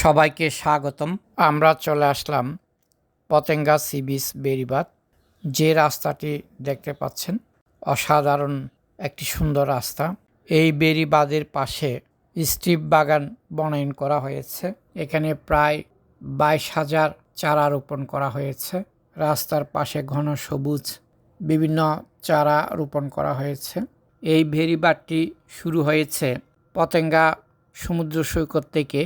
সবাইকে স্বাগতম। আমরা চলে আসলাম পতেঙ্গা সি বিচ বেরিবাদ যে রাস্তাটি দেখতে পাচ্ছেন, অসাধারণ একটি সুন্দর রাস্তা। এই বেরিবাদের পাশে স্ট্রিপ বাগান বনায়ন করা হয়েছে। এখানে প্রায় বাইশ হাজার চারা রোপণ করা হয়েছে। রাস্তার পাশে ঘন সবুজ বিভিন্ন চারা রোপণ করা হয়েছে। এই ভেরিবাদটি শুরু হয়েছে পতেঙ্গা সমুদ্র সৈকত থেকে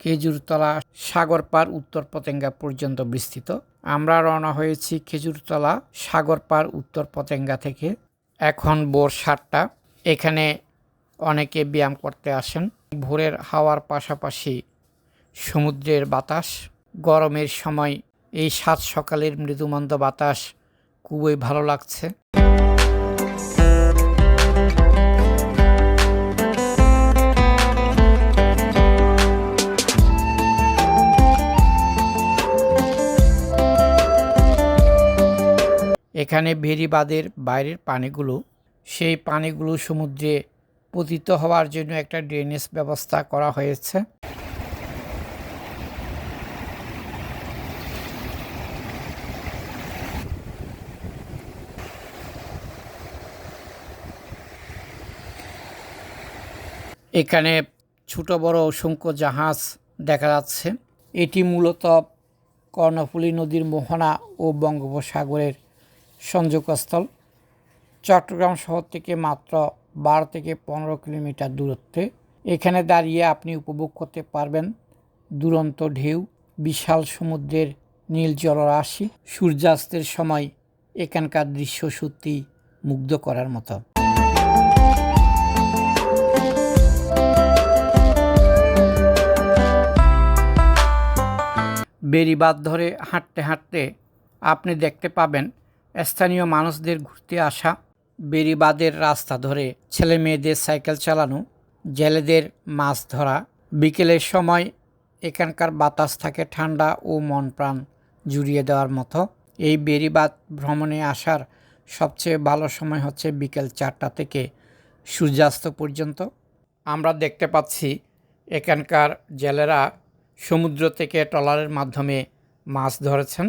খেজুরতলা সাগরপাড় উত্তর পতেঙ্গা পর্যন্ত বিস্তৃত। আমরা রওনা হয়েছি খেজুরতলা সাগরপাড় উত্তর পতেঙ্গা থেকে। এখন ভোর সাতটা এখানে অনেকে ব্যায়াম করতে আসেন। ভোরের হাওয়ার পাশাপাশি সমুদ্রের বাতাস। গরমের সময় এই সাত সকালের মৃদুমন্দ বাতাস খুবই ভালো লাগছে। এখানে বেরিবাদের বাইরের পানিগুলো, সেই পানিগুলো সমুদ্রে পতিত হওয়ার জন্য একটা ড্রেনেজ ব্যবস্থা করা হয়েছে। এখানে ছোট বড় অসংখ্য জাহাজ দেখা যাচ্ছে। এটি মূলত কর্ণফুলী নদীর মোহনা ও বঙ্গোপসাগরের সংযোগস্থল চট্টগ্রাম শহর থেকে মাত্র বারো থেকে পনেরো কিলোমিটার দূরত্বে। এখানে দাঁড়িয়ে আপনি উপভোগ করতে পারবেন দুরন্ত ঢেউ, বিশাল সমুদ্রের নীল জলরাশি, সূর্যাস্তের সময় এখানকার দৃশ্য সত্যি মুগ্ধ করার মতো। বেরিবাদ ধরে হাঁটতে হাঁটতে আপনি দেখতে পাবেন স্থানীয় মানুষদের ঘুরতে আসা বেরিবাদের রাস্তা ধরে ছেলে মেয়েদের সাইকেল চালানো, জেলেদের মাছ ধরা, বিকেলের সময় এখানকার বাতাস থাকে ঠান্ডা ও মন প্রাণ জুড়িয়ে দেওয়ার মতো। এই বেরিবাদ ভ্রমণে আসার সবচেয়ে ভালো সময় হচ্ছে বিকেল চারটা থেকে সূর্যাস্ত পর্যন্ত। আমরা দেখতে পাচ্ছি এখানকার জেলেরা সমুদ্র থেকে ট্রলারের মাধ্যমে মাছ ধরেছেন।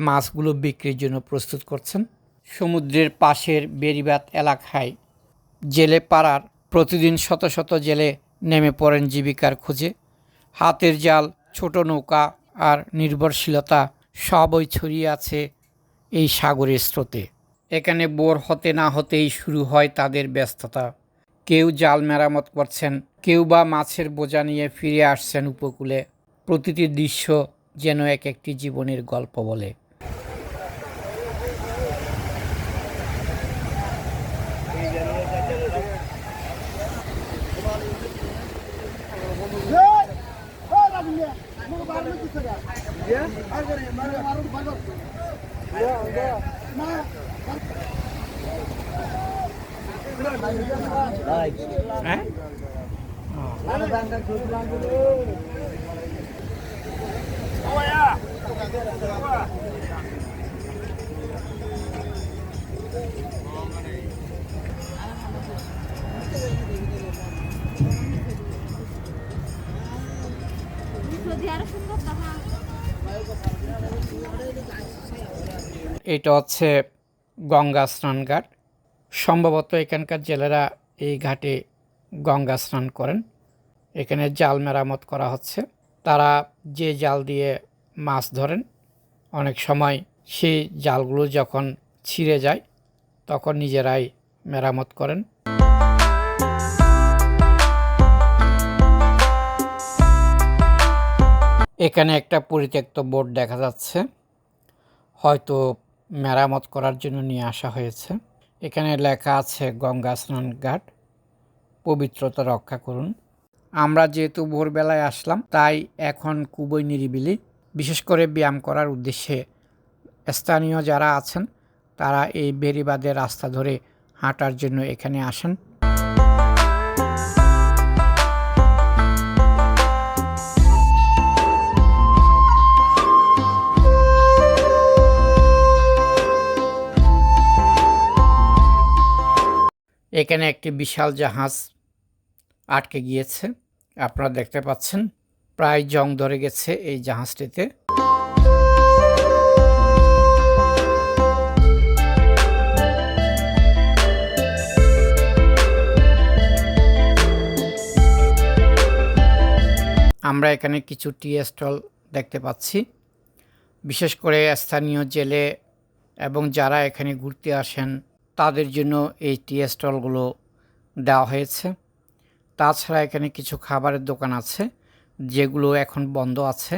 মাছগুলো বিক্রির জন্য প্রস্তুত করছেন। সমুদ্রের পাশের বেরিবাত এলাকায় জেলে পাড়ার প্রতিদিন শত শত জেলে নেমে পড়েন জীবিকার খোঁজে। হাতের জাল, ছোট নৌকা আর নির্ভরশীলতা সবই ছড়িয়ে আছে এই সাগরের স্রোতে। এখানে বোর হতে না হতেই শুরু হয় তাদের ব্যস্ততা। কেউ জাল মেরামত করছেন, কেউ বা মাছের বোঝা নিয়ে ফিরে আসছেন উপকূলে। প্রতিটি দৃশ্য যেন এক একটি জীবনের গল্প বলে। হ্যাঁ? এটা হচ্ছে গঙ্গা স্নান ঘাট। সম্ভবত এখানকার জেলেরা এই ঘাটে গঙ্গা স্নান করেন। এখানে জাল মেরামত করা হচ্ছে। তারা যে জাল দিয়ে মাছ ধরেন, অনেক সময় সেই জালগুলো যখন ছিঁড়ে যায়, তখন নিজেরাই মেরামত করেন। এখানে একটা পরিত্যক্ত বোর্ড দেখা যাচ্ছে, হয়তো মেরামত করার জন্য নিয়ে আসা হয়েছে। এখানে লেখা আছে গঙ্গা স্নান ঘাট, পবিত্রতা রক্ষা করুন। আমরা যেহেতু ভোরবেলায় আসলাম, তাই এখন খুবই নিরিবিলি। বিশেষ করে ব্যায়াম করার উদ্দেশ্যে স্থানীয় যারা আছেন, তারা এই বেরিবাদের রাস্তা ধরে হাঁটার জন্য এখানে আসেন। এখানে একটি বিশাল জাহাজ আটকে গিয়েছে। আপনারা দেখতে পাচ্ছেন, প্রায় জং ধরে গেছে এই জাহাজটিতে। আমরা এখানে কিছু টি স্টল দেখতে পাচ্ছি। বিশেষ করে স্থানীয় জেলে এবং যারা এখানে ঘুরতে আসেন, তাদের জন্য এই টি স্টলগুলো দেওয়া হয়েছে। তাছাড়া এখানে কিছু খাবারের দোকান আছে, যেগুলো এখন বন্ধ আছে।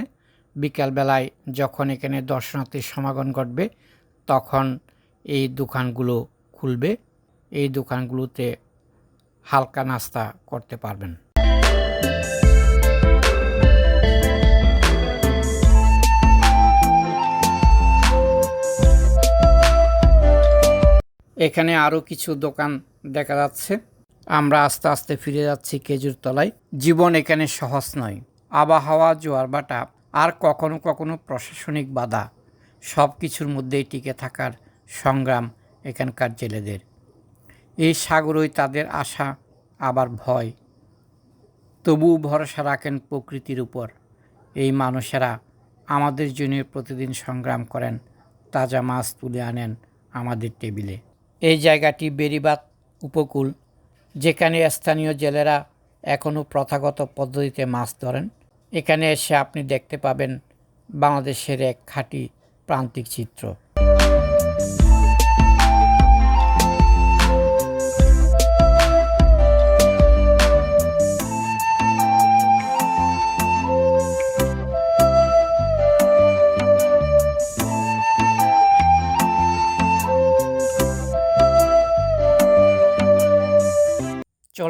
বিকালবেলায় যখন এখানে দর্শনার্থীর সমাগম ঘটবে, তখন এই দোকানগুলো খুলবে। এই দোকানগুলোতে হালকা নাস্তা করতে পারবেন। এখানে আরও কিছু দোকান দেখা যাচ্ছে। আমরা আস্তে আস্তে ফিরে যাচ্ছি খেজুর তলায়। জীবন এখানে সহজ নয়। আবহাওয়া, জোয়ার বাটা, আর কখনো কখনো প্রশাসনিক বাধা। সব কিছুর মধ্যেই টিকে থাকার সংগ্রাম এখানকার জেলেদের। এই সাগরই তাদের আশা, আবার ভয়। তবুও ভরসা রাখেন প্রকৃতির উপর। এই মানুষেরা আমাদের জন্য প্রতিদিন সংগ্রাম করেন, তাজা মাছ তুলে আনেন আমাদের টেবিলে। এই জায়গাটি বেরিবাদ উপকূল যেখানে স্থানীয় জেলেরা এখনও প্রথাগত পদ্ধতিতে মাছ ধরেন, এখানে এসে আপনি দেখতে পাবেন বাংলাদেশের এক খাঁটি প্রান্তিক চিত্র।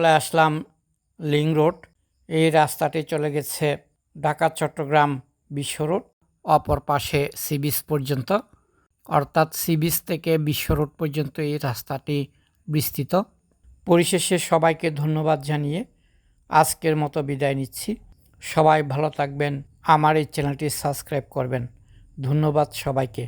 চলে আসলাম লিং রোড। এই রাস্তাটি চলে গেছে ঢাকা চট্টগ্রাম বিশ্ব রোড, অপর পাশে সি বিচ পর্যন্ত। অর্থাৎ সি বিচ থেকে বিশ্ব রোড পর্যন্ত এই রাস্তাটি বিস্তৃত। পরিশেষে সবাইকে ধন্যবাদ জানিয়ে আজকের মতো বিদায় নিচ্ছি। সবাই ভালো থাকবেন, আমার এই চ্যানেলটি সাবস্ক্রাইব করবেন। ধন্যবাদ সবাইকে।